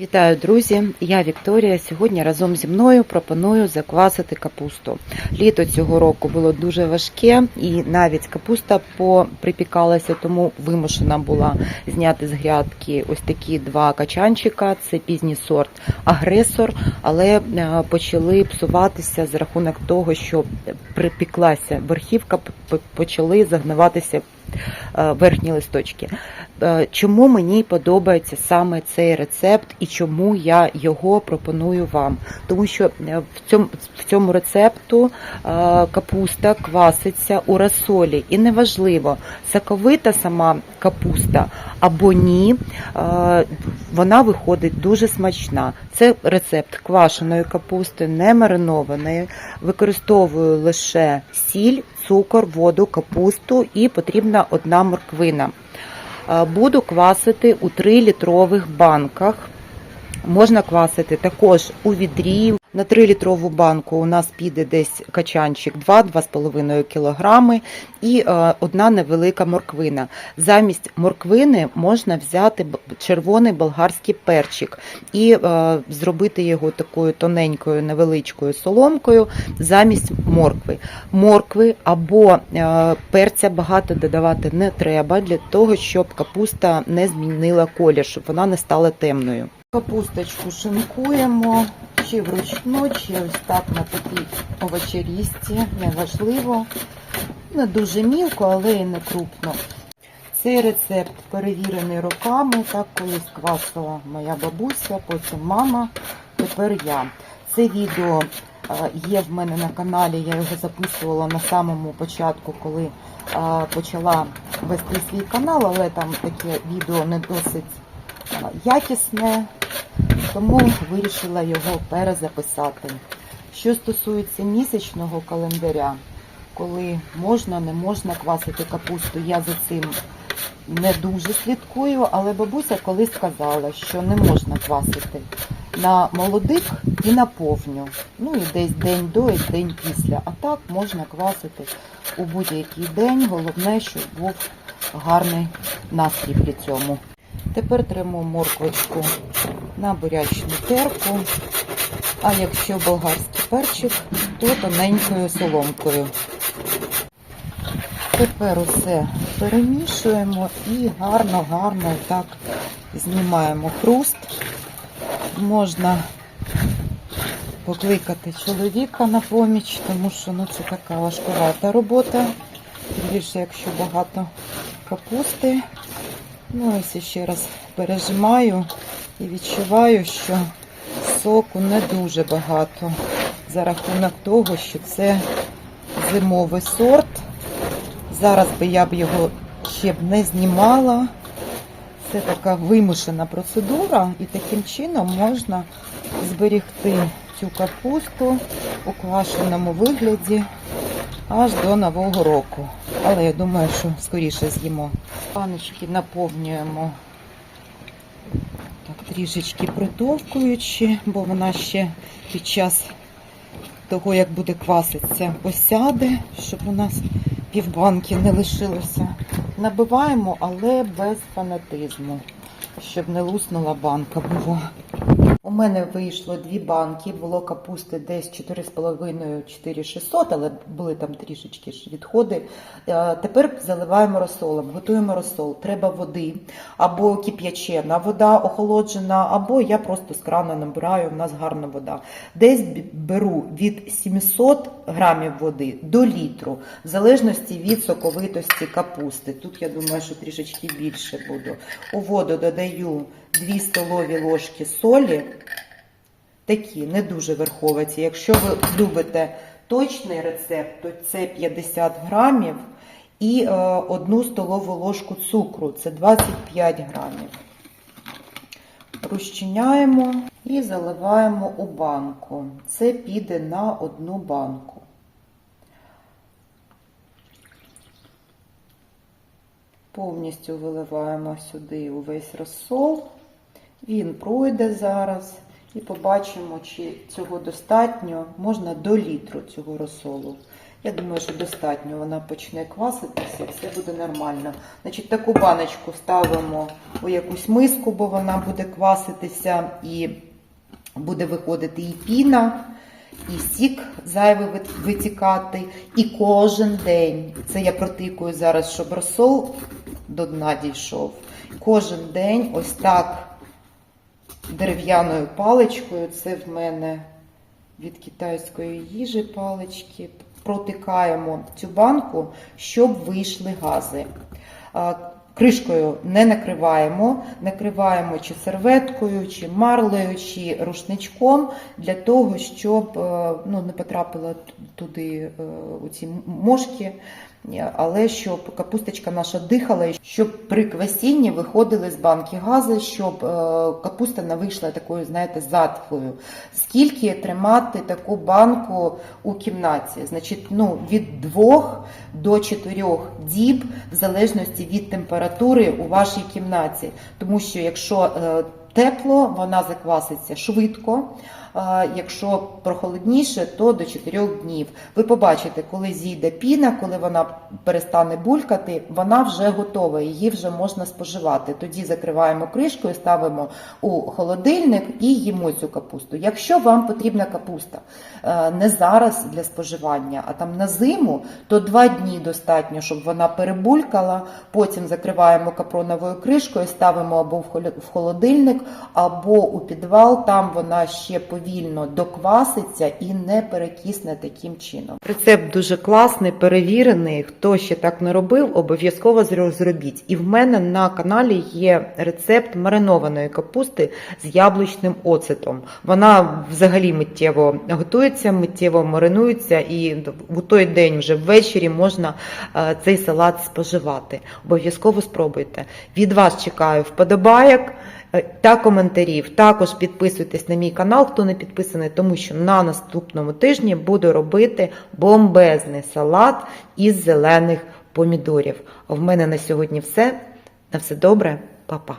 Вітаю, друзі! Я Вікторія. Сьогодні разом зі мною пропоную заквасити капусту. Літо цього року було дуже важке, і навіть капуста поприпікалася, тому вимушена була зняти з грядки ось такі два качанчика. Це пізній сорт агресор, але е, почали псуватися за рахунок того, що припіклася верхівка, почали загниватися верхні листочки. Е, Чому мені подобається саме цей рецепт і чому я його пропоную вам? Тому що е, в цьому, в цьому рецепту е, капуста кваситься у розсолі. І неважливо, соковита сама капуста або ні, е, вона виходить дуже смачна. Це рецепт квашеної капусти, не маринованої. Використовую лише сіль, цукор, воду, капусту і потрібна одна морквина. Е, Буду квасити у 3-літрових банках. Можна квасити також у відрі. На 3-літрову банку у нас піде десь качанчик 2-2,5 кг і е, одна невелика морквина. Замість морквини можна взяти червоний болгарський перчик і е, зробити його такою тоненькою невеличкою соломкою замість моркви. Моркви або е, перця багато додавати не треба для того, щоб капуста не змінила колір, щоб вона не стала темною. Капусточку шинкуємо чи вручну, чи ось так на такій овочерізці, неважливо. Не дуже мілко, але і не крупно. Цей рецепт перевірений роками, так колись квасила моя бабуся, потім мама, тепер я. Це відео е, є в мене на каналі, я його записувала на самому початку, коли е, почала вести свій канал, але там таке відео не досить е, якісне, тому вирішила його перезаписати. Що стосується місячного календаря, коли можна, не можна квасити капусту, я за цим не дуже слідкую, але бабуся колись сказала, що не можна квасити на молодих і на повню. Ну і десь день до і день після. А так можна квасити у будь-який день. Головне, щоб був гарний настрій при цьому. Тепер тремо морквочку на бурячну терку. А якщо болгарський перчик, то тоненькою соломкою. Тепер усе перемішуємо і гарно-гарно так знімаємо хруст. Можна покликати чоловіка на поміч, тому що ну, це така важкувата робота. Більше, якщо багато капусти. Ну, ось ще раз пережимаю і відчуваю, що соку не дуже багато за рахунок того, що це зимовий сорт. Зараз би я б його ще б не знімала. Це така вимушена процедура, і таким чином можна зберегти цю капусту у квашеному вигляді аж до Нового року. Але я думаю, що скоріше з'їмо. Паночки наповнюємо так, трішечки притовкуючи, бо вона ще під час того, як буде кваситися, осяде, щоб у нас півбанки не лишилося. Набиваємо, але без фанатизму, щоб не луснула банка була. У мене вийшло дві банки, було капусти десь 4,5-4600, але були там трішечки ж відходи. Е, Тепер заливаємо розсолом, готуємо розсол. Треба води або кип'ячена вода охолоджена, або я просто з крана набираю, у нас гарна вода. Десь беру від 700 грамів води до літру, в залежності від соковитості капусти. Тут я думаю, що трішечки більше буду. У воду додаю 2 столові ложки солі. Такі, не дуже верховаті. Якщо ви любите точний рецепт, то це 50 грамів і е, одну столову ложку цукру, це 25 грамів. Розчиняємо і заливаємо у банку. Це піде на одну банку. Повністю виливаємо сюди увесь розсол. Він пройде зараз. І побачимо, чи цього достатньо. Можна до літру цього розсолу. Я думаю, що достатньо. Вона почне кваситися, все буде нормально. Значить, таку баночку ставимо у якусь миску, бо вона буде кваситися і буде виходити і піна, і сік зайвий витікати. І кожен день, це я протикую зараз, щоб розсол до дна дійшов. Кожен день ось так дерев'яною паличкою, це в мене від китайської їжі палички, протикаємо цю банку, щоб вийшли гази. Кришкою не накриваємо, накриваємо чи серветкою, чи марлею, чи рушничком для того, щоб е, ну, не потрапило т- туди е, ці мошки, але щоб капусточка наша дихала, щоб при квасінні виходили з банки гази, щоб е, капуста не вийшла такою, знаєте, затхлою. Скільки тримати таку банку у кімнаті? Значить, ну, від 2 до 4 діб, в залежності від температури у вашій кімнаті. Тому що якщо е, тепло, вона закваситься швидко. Якщо прохолодніше, то до 4 днів. Ви побачите, коли зійде піна, коли вона перестане булькати, вона вже готова, її вже можна споживати. Тоді закриваємо кришкою, ставимо у холодильник і їмо цю капусту. Якщо вам потрібна капуста е, не зараз для споживання, а там на зиму, то 2 дні достатньо, щоб вона перебулькала. Потім закриваємо капроновою кришкою, ставимо або в холодильник, або у підвал. Там вона ще повільно докваситься і не перекисне таким чином. Рецепт дуже класний, перевірений. Хто ще так не робив, обов'язково зробіть. І в мене на каналі є рецепт маринованої капусти з яблучним оцетом. Вона взагалі миттєво готується, миттєво маринується, і у той день вже ввечері можна е, цей салат споживати. Обов'язково спробуйте. Від вас чекаю вподобайок та коментарів. Також підписуйтесь на мій канал, хто не підписаний, тому що на наступному тижні буду робити бомбезний салат із зелених помідорів. А в мене на сьогодні все. На все добре, Па-па.